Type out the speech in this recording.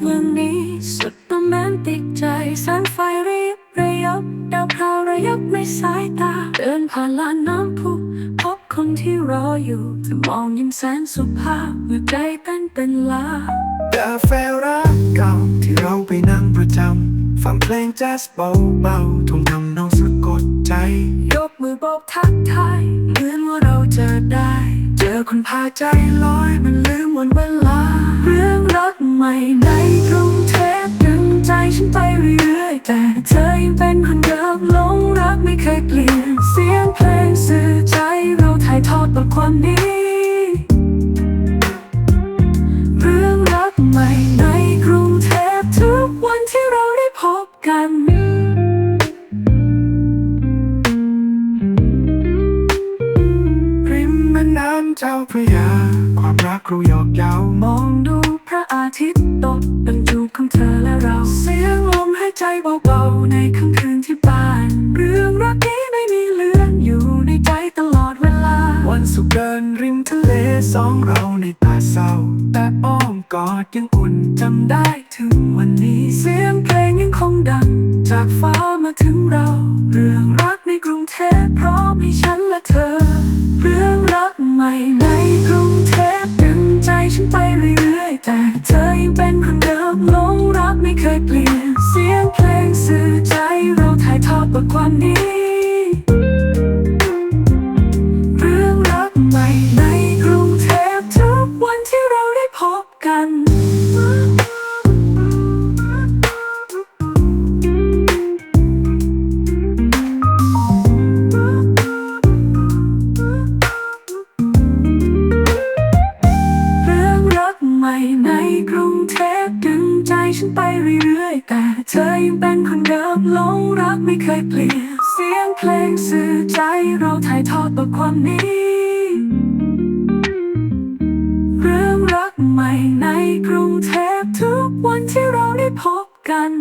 เมืองนี้สุดโรแมนติกใจแสงไฟระยิบระยับดาวพราวระยับในสายตา เดินผ่านลานน้ำพุพบคนที่รออยู่เธอมองยิ้มแสนสุภาพเมื่อใจเต้นเป็นลากาแฟรักเก่าที่เราไปนั่งประจำฟังเพลงแจ๊สเบาๆทงทำนองสะกดใจ ยกมือโบกทักทายเหมือนว่าเราเจอได้ เจอคนพาใจลอยมันลืมวันเวลา เรื่องรักใหม่ใน เคยเปลี่ยนเสียงเพลงสื่อใจเราถ่ายทอดบทความนี้ เรื่องรักใหม่ในกรุงเทพทุกวันที่เราได้พบกันริมแม่น้ำเจ้าพระยา ความรักเราหยอกเย้ามองดูพระอาทิตย์ตกเป็นจูบของเธอและเรา เสียงลมหายใจเบาๆในค่ำคืนที่บ้าน รื่องรักนี้ไม่มีเลือนอยู่ในใจตลอดเวลา วันสุขเดินริมทะเลสองเราในตาเศร้า แต่อ้อมกอดยังอุ่นจำได้ถึงวันนี้ เสียงเพลงยังคงดัง จากฟ้ามาถึงเรา เรื่องรักในกรุงเทพพร้อมให้ฉันและเธอ เรื่องรักใหม่ในกรุงเทพดึงใจฉันไปเรื่อยๆแต่เธอยังเป็นคนเดิมหลงรักไม่เคยเปลี่ยน ถ่ายทอดบทควานี้ เรื่องรักใหม่ในกรุงเทพทุกวันที่เราได้พบกัน เรื่องรักใหม่ในกรุงเทพ ฉันไปเรื่อยๆ แต่เธอยังเป็นคนเดิมหลงรักไม่เคยเปลี่ยน เสียงเพลงสื่อใจเราถ่ายทอดบทความนี้ เรื่องรักใหม่ในกรุงเทพทุกวันที่เราได้พบกัน